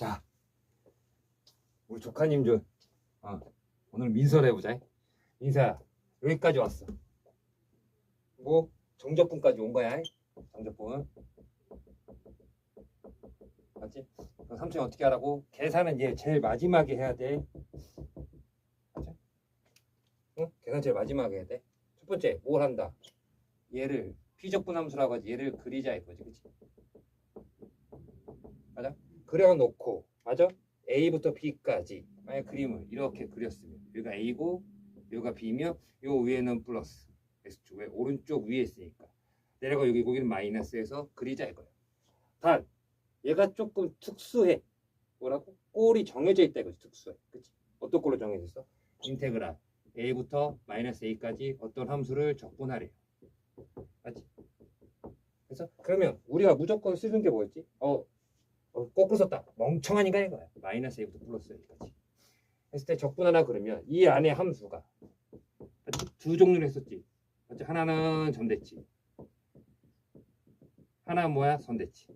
자, 우리 조카님 좀 어, 오늘 민설 해보자. 민서야, 여기까지 왔어. 뭐 정적분까지 온 거야. 정적분. 맞지? 그럼 삼촌이 어떻게 하라고? 계산은 얘 제일 마지막에 해야 돼. 응? 계산 제일 마지막에 해야 돼. 첫 번째, 뭘 한다? 얘를 피적분 함수라고 하지. 얘를 그리자 이거지, 그치? 맞아? 그려놓고, 맞아? A부터 B까지 만약 그림을 이렇게 그렸으면 여기가 A고 여기가 B며 요 위에는 플러스 X축 왜 오른쪽 위에 있으니까 내려가 여기 거기는 마이너스에서 그리자 이거야. 단 얘가 조금 특수해. 뭐라고? 꼴이 정해져 있다 이거지 특수해. 그치? 어떤 꼴로 정해져 있어? 인테그랄 A부터 마이너스 A까지 어떤 함수를 적분하래요. 맞지? 그래서 그러면 우리가 무조건 쓰는 게 뭐였지? 어, 어, 거꾸로 썼다. 멍청한 인간인 거야. 마이너스 A부터 플러스 A까지. 했을 때 적분하나 그러면 이 안에 함수가 두 종류를 했었지. 맞지? 하나는 점대치. 하나는 뭐야? 선대치.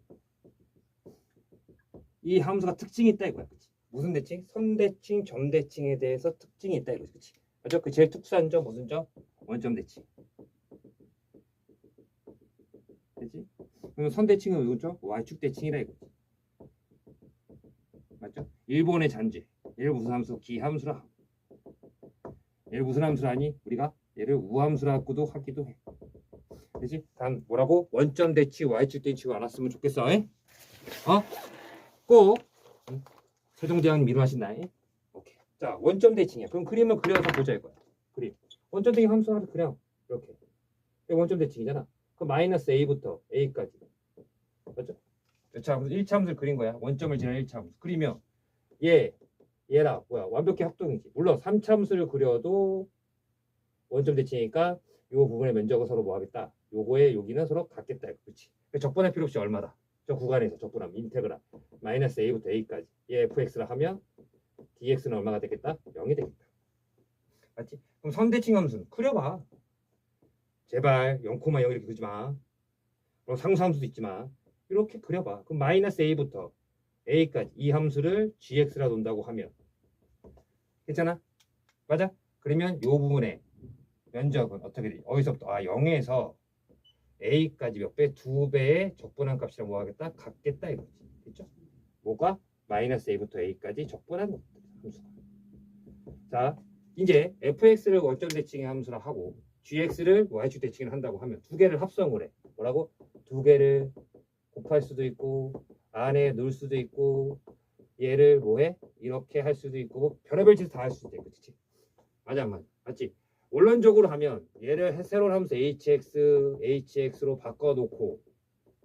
이 함수가 특징이 있다 이거야. 그치? 무슨 대칭? 선대칭, 점대칭에 대해서 특징이 있다 이거지. 그치? 맞죠? 그 제일 특수한 점 무슨 점? 원점 대칭. 그치? 그럼 선대칭은 이건 죠 Y축 대칭이라 이거지. 일본의 잔재. 얘를 무슨 함수? 기함수라. 얘를 무슨 함수라 하니? 우리가 얘를 우함수라고도 하기도 해. 그지? 단 뭐라고? 원점 대치, y축 대치가 안 왔으면 좋겠어. 에? 어? 꼭 응? 세종대왕님 이루하신다. 에? 오케이. 자, 원점 대칭이야. 그럼 그림을 그려서 보자 이거야. 그림. 원점 대칭 함수 하나 그냥 이렇게. 원점 대칭이잖아. 그럼 마이너스 a부터 a까지. 맞죠? 자, 1차 함수를 그린 거야. 원점을 지난 1차 함수. 그리면 얘, 얘랑 뭐야 완벽히 합동이지. 물론 3차 함수를 그려도 원점 대칭이니까 요 부분의 면적을 서로 뭐 하겠다. 요거에 여기는 서로 같겠다. 그렇지. 적분할 필요 없이 얼마다. 저 구간에서 적분하면 인테그랄 마이너스 a부터 a까지 얘 fx를 하면 dx는 얼마가 되겠다? 0이 되겠다. 맞지? 그럼 선대칭 함수는 그려봐. 제발 0,0 이렇게 그리지 마. 그럼 상수함수도 있지만 이렇게 그려봐. 그럼 마이너스 a부터 a까지 이 함수를 gx라 놓는다고 하면 괜찮아? 맞아? 그러면 이 부분에 면적은 어떻게 돼? 어디서부터? 아 0에서 a까지 몇 배? 두 배의 적분한 값이랑 뭐 하겠다? 같겠다 이거지. 그렇죠? 뭐가? 마이너스 a부터 a까지 적분한 것들 함수가. 자 이제 fx를 원점 대칭의 함수라 하고 gx를 y축 대칭을 한다고 하면 두 개를 합성을 해. 뭐라고? 두 개를 곱할 수도 있고 안에 넣을 수도 있고 얘를 뭐해? 이렇게 할 수도 있고 뭐 별의별 짓 다 할 수도 있고 그렇지? 맞아 안 맞아? 맞지? 원론적으로 하면 얘를 새로운 함수 hx, hx로 바꿔놓고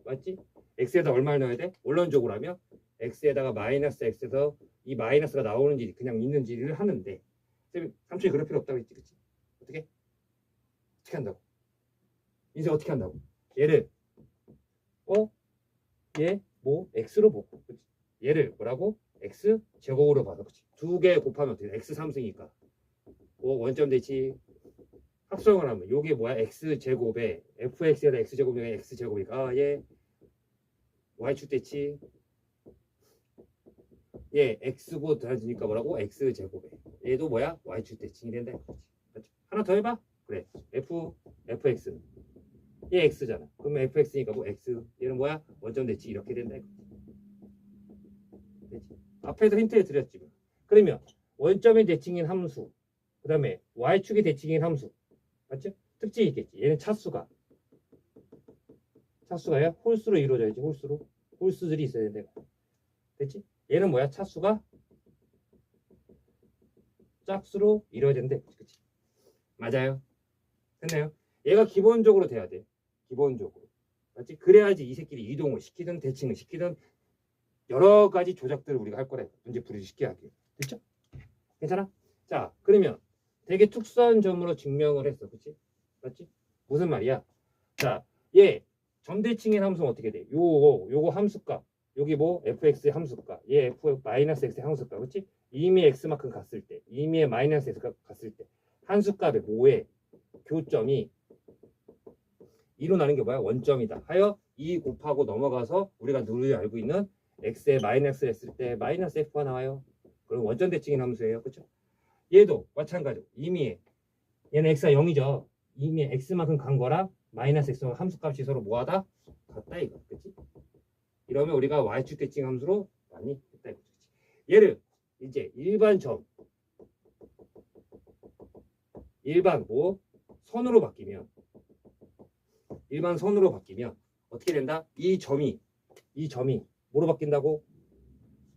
맞지? x에다 얼마를 넣어야 돼? 원론적으로 하면 x에다가 마이너스 x에서 이 마이너스가 나오는지 그냥 있는지를 하는데 쌤 삼촌이 그럴 필요 없다고 했지 그치? 어떻게? 어떻게 한다고? 인생 어떻게 한다고? 얘를 어? 얘 뭐 x로 보고 그치? 얘를 뭐라고? x 제곱으로 봐서 그치? 두 개 곱하면 어떻게 돼? x 3승이니까 뭐 원점 대치 합성을 하면 요게 뭐야? x 제곱에 fx에다 x 제곱에 x 제곱이니까 얘 y축 대치 얘 x고 더해지니까 뭐라고? x 제곱에 얘도 뭐야? y축 대칭이 된다. 맞지? 하나 더 해봐. 그래 f fx 얘 x잖아. 그러면 fx니까 뭐 x 얘는 뭐야? 원점 대치 이렇게 된다 이거지. 됐지? 앞에서 힌트를 드렸지만 그러면 원점의 대칭인 함수 그 다음에 y축의 대칭인 함수 맞죠? 특징이 있겠지. 얘는 차수가 차수가야 홀수로 이루어져야지 홀수로 홀수들이 있어야 된다. 됐지? 얘는 뭐야? 차수가 짝수로 이루어진대. 그치? 맞아요. 됐나요? 얘가 기본적으로 돼야 돼. 기본적으로. 맞지? 그래야지 이 새끼리 이동을 시키든 대칭을 시키든 여러 가지 조작들을 우리가 할 거래. 문제 풀이 쉽게 하기. 됐죠? 괜찮아? 자, 그러면 되게 특수한 점으로 증명을 했어. 그치? 맞지? 무슨 말이야? 자, 얘 점대칭의 함수는 어떻게 돼? 요거, 요거 함수값. 여기 뭐 fx의 함수값. 얘 f 마이너스 x의 함수값. 그치? 이미 x만큼 갔을 때, 이미의 마이너스 x가 갔을 때, 한 수값의 뭐에 교점이 일어나는 게 뭐야? 원점이다. 하여 2 곱하고 넘어가서 우리가 늘 알고 있는 x에 마이너스 했을 때 마이너스 f가 나와요. 그럼 원점 대칭인 함수예요. 그렇죠? 얘도 마찬가지로 이미 얘는 x가 0이죠. 이미 x만큼 간 거랑 마이너스 x만 함수값이 서로 뭐하다? 같다 이거. 그렇지? 이러면 우리가 y축 대칭 함수로 많이 했다. 그치? 얘를 이제 일반 점 일반 뭐 선으로 바뀌면 일반 선으로 바뀌면 어떻게 된다? 이 점이 이 점이 뭐로 바뀐다고?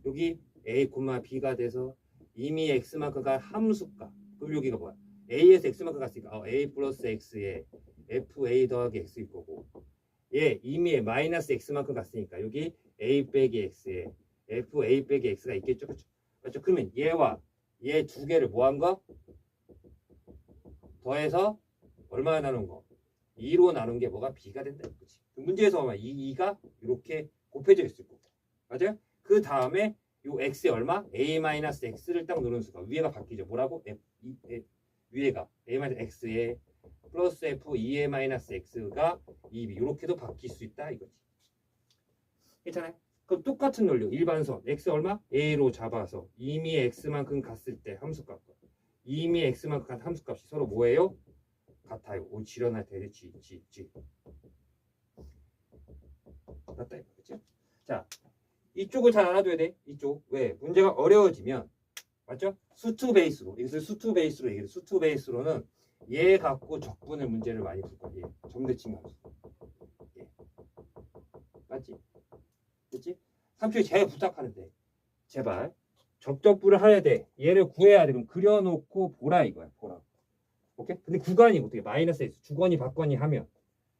여기 a, b가 돼서 이미 x만큼 간 함수값 그럼 여기가 뭐야? a에서 x만큼 갔으니까 어, a 플러스 x에 fa 더하기 x일 거고 얘 이미 마이너스 x만큼 갔으니까 여기 a 빼기 x에 fa 빼기 x가 있겠죠 그렇죠? 그렇죠? 그러면 얘와 얘 두 개를 뭐한 거? 더해서 얼마나 나눈 거? 2로 나눈 게 뭐가 b가 된다 그치? 그 문제에서 이 2가 이렇게 곱해져 있을 거고 맞아요? 그 다음에 요 x에 얼마? a-x를 딱 누르는 순간 위에가 바뀌죠 뭐라고? F, 이, 에, 위에가 a-x에 플러스 f 2a-x가 2b 이렇게도 바뀔 수 있다 이거지 괜찮아요? 그럼 똑같은 논리 일반선 x 얼마? a로 잡아서 이미 x만큼 갔을 때 함수값과 이미 x만큼 간 함수값이 서로 뭐예요? 같아요. 오 지련할 때 지, 지, 지. 맞다 이거 그치? 자 이쪽을 잘 알아둬야 돼. 이쪽 왜 문제가 어려워지면 맞죠? 수투 베이스로 이것을 수투 베이스로 얘기해. 수투 베이스로는 얘 갖고 적분의 문제를 많이 풀. 얘 점대칭 함수. 예. 맞지? 그치? 삼촌이 제일 부탁하는데 제발 접적부를 해야 돼. 얘를 구해야 돼. 그럼 그려놓고 보라 이거야. 보라. 오케이? 근데 구간이 어떻게 마이너스 x 주거니 받거니 하면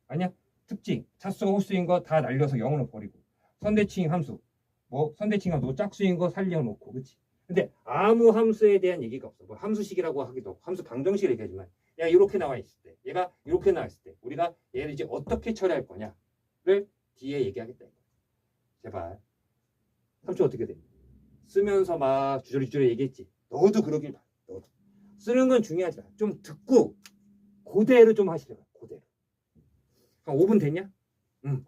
아니야? 특징 차수가 홀수인 거 다 날려서 0으로 버리고 선대칭 함수 뭐 선대칭 함수 짝수인 거 살려놓고 그치? 근데 아무 함수에 대한 얘기가 없어. 뭐 함수식이라고 하기도 하고 함수 방정식을 얘기하지만 야 이렇게 나와 있을 때 얘가 이렇게 나와 있을 때 우리가 얘를 이제 어떻게 처리할 거냐를 뒤에 얘기하겠다. 제발 삼촌 어떻게 돼? 쓰면서 막 주저리주저리 얘기했지. 너도 그러길 바래. 쓰는 건 중요하지 마. 좀 듣고 그대로 좀 하시려고. 그대로. 한 5분 됐냐? 응.